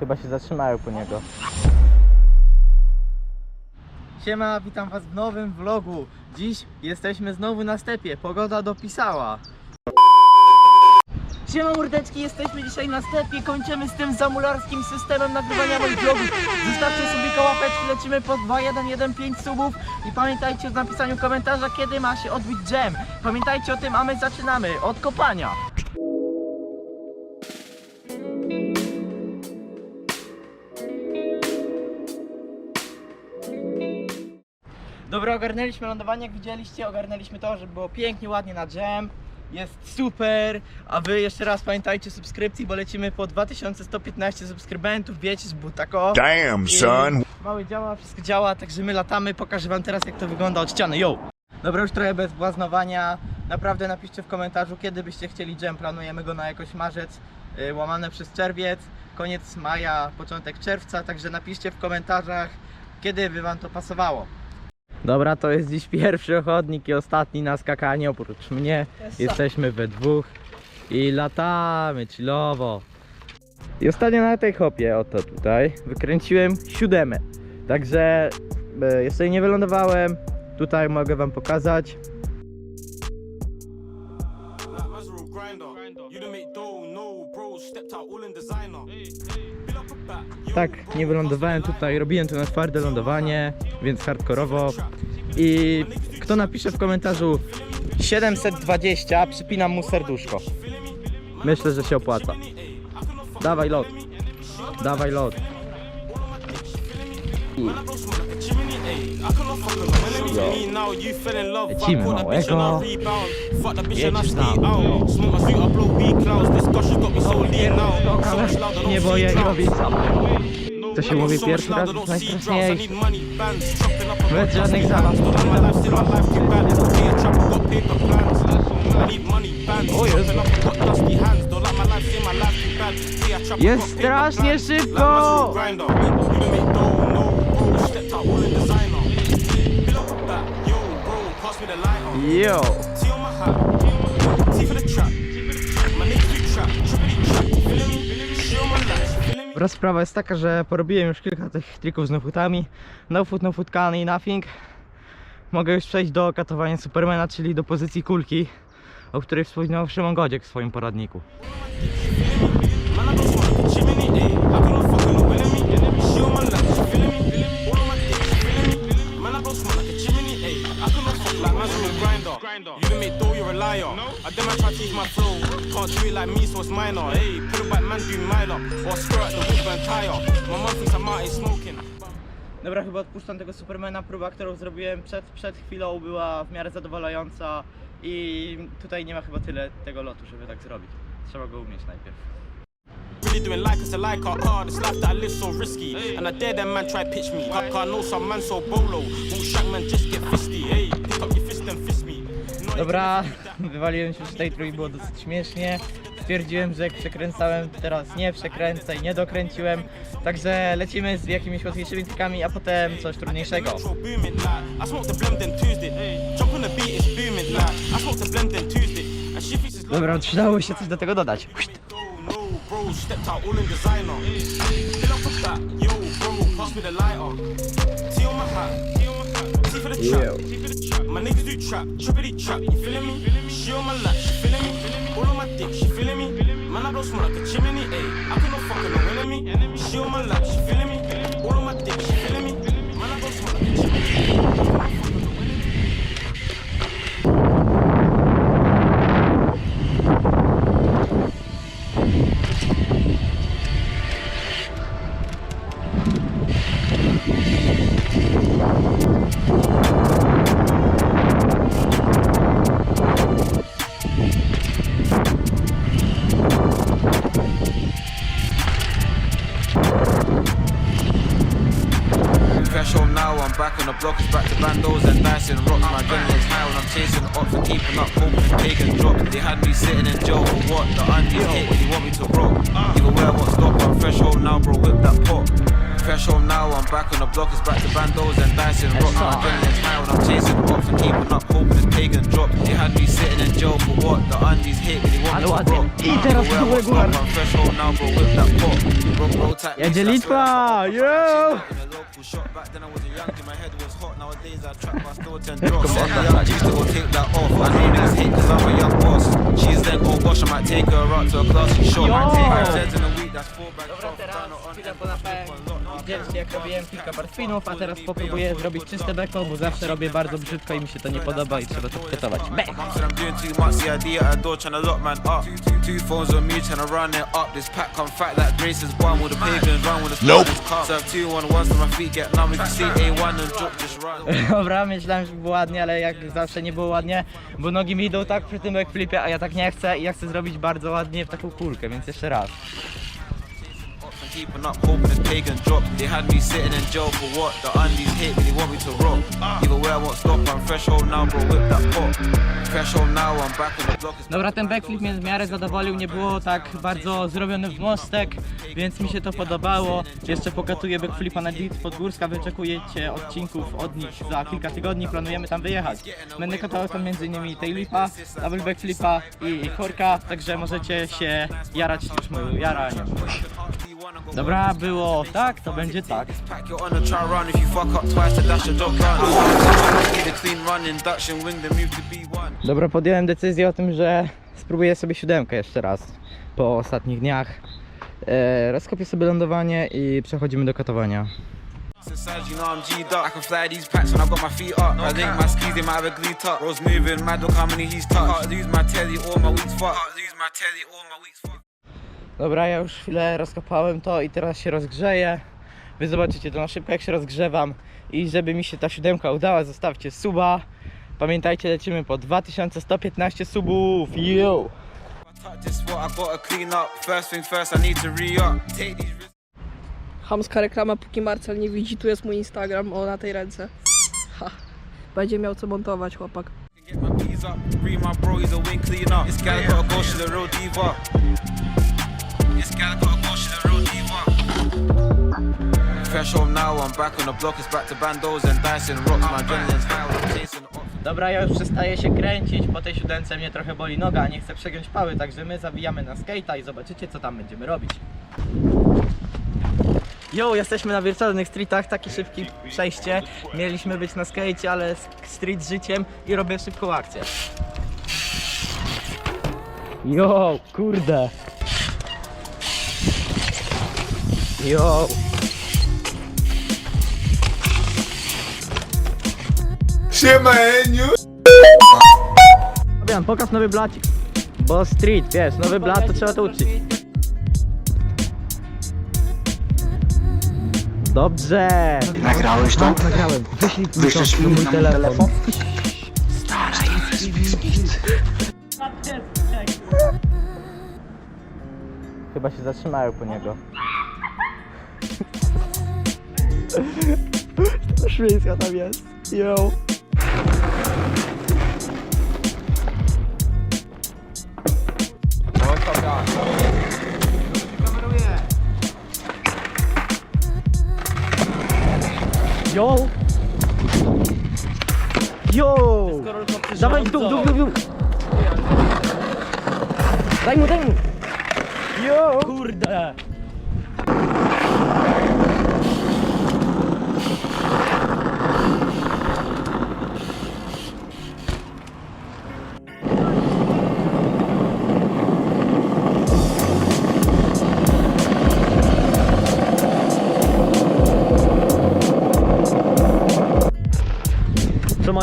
Chyba się zatrzymają po niego. Siema, witam was w nowym vlogu. Dziś jesteśmy znowu na stepie. Pogoda dopisała. Siema mordeczki, jesteśmy dzisiaj na stepie. Kończymy z tym zamularskim systemem nagrywania moich vlogów. Zostawcie sobie łapeczki, lecimy po 2115 subów i pamiętajcie o napisaniu komentarza, kiedy ma się odbyć jam. Pamiętajcie o tym, a my zaczynamy od kopania. Dobra, ogarnęliśmy lądowanie, jak widzieliście, ogarnęliśmy to, żeby było pięknie, ładnie na jam. Jest super, a wy jeszcze raz pamiętajcie subskrypcji, bo lecimy po 2115 subskrybentów, wiecie, z butako. Damn, son. Mały działa, wszystko działa, także my latamy, pokażę wam teraz jak to wygląda od ściany, yo! Dobra, już trochę bez błaznowania, naprawdę napiszcie w komentarzu, kiedy byście chcieli jam, planujemy go na jakoś marzec, yy, łamane przez czerwiec, koniec maja, początek czerwca, także napiszcie w komentarzach, kiedy by wam to pasowało. Dobra, to jest dziś pierwszy ochotnik i ostatni na skakanie oprócz mnie. Jesteśmy we dwóch i latamy chillowo. I ostatnio na tej hopie, oto tutaj, wykręciłem siódemę. Także e, jeszcze nie wylądowałem. Tutaj mogę wam pokazać. Like Mazero grinder. You done make dough, no bro. Stepped out all in designer. Tak, nie wylądowałem tutaj, robiłem to na twarde lądowanie, więc hardkorowo. I kto napisze w komentarzu 720, przypinam mu serduszko. Myślę, że się opłaca. Dawaj lot. Dawaj lot. Lecimy, małego. Jedziesz tam. Nie boję i robię sam. To się mówi pierwszy raz, jest a Bez żadnych zabaw. O Jezu. Jest strasznie szybko! Yo! Sprawa jest taka, że porobiłem już kilka tych trików z no-footami. No foot, no foot can i nothing. Mogę już przejść do katowania Supermana, czyli do pozycji kulki, o której wspominał Szymon Godziek w swoim poradniku. Grinder. You make dough, you're a liar. I dem I try to use my flow. Can't do it like me, so it's minor. Hey, pull it back, man, do mile up. Or skirt the whip and tire. My mom thinks I'm out here smoking. Dobra, chyba odpuszczam tego Supermana. Próba, którą zrobiłem przed, przed chwilą była w miarę zadowalająca i tutaj nie ma chyba tyle tego lotu, żeby tak zrobić. Trzeba go umieć najpierw. Really doing like us a like our art. This life that I live so risky. And I dare them man try pitch me. I know some man so bolo. Won't shank man just get fisty. Hey, pick up your fist and fist me. No, Dobra, wywaliłem się z tej trójki, było dosyć śmiesznie. Stwierdziłem, że jak przekręcałem, teraz nie przekręcę i nie dokręciłem. Także lecimy z jakimiś łatwiejszymi trikami, a potem coś trudniejszego. Dobra, przydało się coś do tego dodać. For the trap, T for the trap. My niggas do trap, trippity trap. You feeling me? She on my lap, she feeling me? All on my dick, she feeling me? Man, I don't smoke like a chimney, ayy. I cannot fuck with no enemy. She on my lap, she feeling me? All on my dick, she feeling me? Man, I don't smoke like a chimney. Home now, I'm back on the block, it's back to bandos and dicing rocks. My adrenaline's high when I'm chasing ops and keeping up, hoping and taking drops. They had me sitting in jail for what? The undies hit when you want me to rock. Even where I want stop, I'm fresh home now, bro, whip that pot. Fresh home now, I'm back on the block, it's back to bandos and dicing rocks. My adrenaline's high when I'm chasing ops and keeping up, hoping and pagan drop. They had me sitting in jail for what? The undies hit me, they want me to rock. I teraz Where I was regular. up, I'm now, bro, whip that pot. Bro, bro, tap me, Jedzie that's Litwa, where I fuck. yo! In a back then I was a youngin', my head was hot. Nowadays I trap, I still attend drops. Any young G still take that off. I know niggas hate cause I'm a young boss. She's then go gosh, I might take her out to a classy shop. Yo! Five cents in a week, that's four bags Dobra, Widzieliście jak robiłem kilka barspinów, a teraz popróbuję zrobić czyste beko, bo zawsze robię bardzo brzydko i mi się to nie podoba i trzeba to sketować. Bek! Mum said I'm doing too much, the idea at the door trying to lock man up. Two phones on me trying to run it up. This pack come fat like Grace is one with the pagans, run with the nope. come. Serve two on ones to my feet get numb. If you see A1 and drop, just run. Dobra, myślałem, że było ładnie, ale jak zawsze nie było ładnie, bo nogi mi idą tak przy tym backflipie, a ja tak nie chcę i ja chcę zrobić bardzo ładnie w taką kulkę, więc jeszcze raz. Keeping up, hoping pagan drop. They had me sitting in jail for what? The undies hate me, they want me to rock. I won't stop. I'm threshold now, bro. Whip that pot. Threshold now, I'm back on the block. Dobra, ten backflip mnie w miarę zadowolił, nie było tak bardzo zrobiony w mostek, więc mi się to podobało. Jeszcze pokatuję backflipa na Blitz Podgórska, wyczekujecie odcinków od nich za kilka tygodni, planujemy tam wyjechać. Będę katował tam m.in. tailwipa, double backflipa i korka, także możecie się jarać już moją jaranie. Dobra, było tak, to będzie tak. Dobra, podjąłem decyzję o tym, że spróbuję sobie siódemkę jeszcze raz po ostatnich dniach. E, rozkopię sobie lądowanie i przechodzimy do katowania. Inside, you know I'm G'd up. I can fly these packs when I got my feet up. I think my skis, they might have a glee tuck. Rose moving, mad, look how many he's touched. Can't lose my telly, all my weeks fucked. Can't lose my telly, all my weeks fucked. Dobra, ja już chwilę rozkopałem to i teraz się rozgrzeję. Wy zobaczycie to na szybko jak się rozgrzewam. I żeby mi się ta siódemka udała, zostawcie suba. Pamiętajcie, lecimy po 2115 subów. Yo! Chamska reklama, póki Marcel nie widzi, tu jest mój Instagram, o na tej ręce. Ha. Będzie miał co montować chłopak. Gotta go, real diva. Fresh home now, I'm back on the block. It's back to bandos and dicing rocks. My adrenaline's high, when I'm chasing the ops. Dobra, ja już przestaję się kręcić, po tej siódemce mnie trochę boli noga, a nie chcę przegiąć pały, także my zawijamy na skate'a i zobaczycie co tam będziemy robić. Yo, jesteśmy na wirtualnych streetach, takie szybkie przejście. Mieliśmy być na skate'cie, ale street z życiem i robię szybką akcję. Yo, kurde. Yo. Fabian, pokaż nowy blacik. Bo street, wiesz, nowy blat to trzeba to uczyć. Dobrze. Nagrałeś to? Nagrałem. Wyślij Wyślesz mi mój telefon. Chyba się zatrzymają po niego. To szwedzka tam jest. Yo. Yo! Yo! Dawaj w dół, dół, dół, dół! Daj mu, daj mu! Yo! Kurde!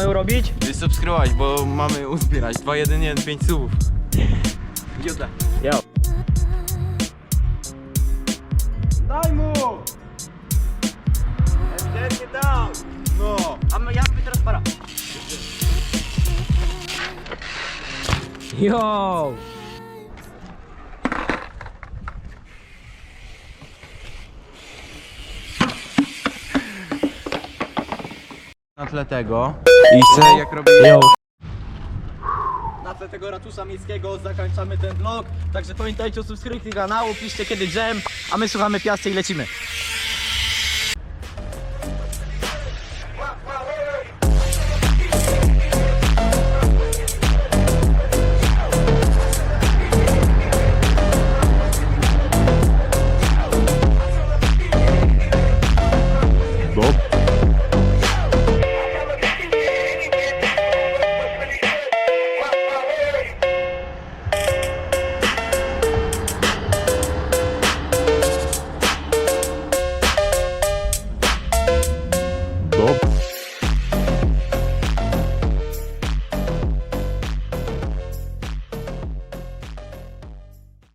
Mają robić? subskrybować, bo mamy uzbierać 2-1-1-5 subów. Idiota. Yo. Daj mu! Ewidentnie dał! No! A my, ja teraz para. Yo! Na tle tego. I chcę jak robię... Yo. Na tle tego ratusa miejskiego zakończamy ten vlog. Także pamiętajcie o subskrypcji kanału, piszcie kiedy dżem, a my słuchamy piasty i lecimy.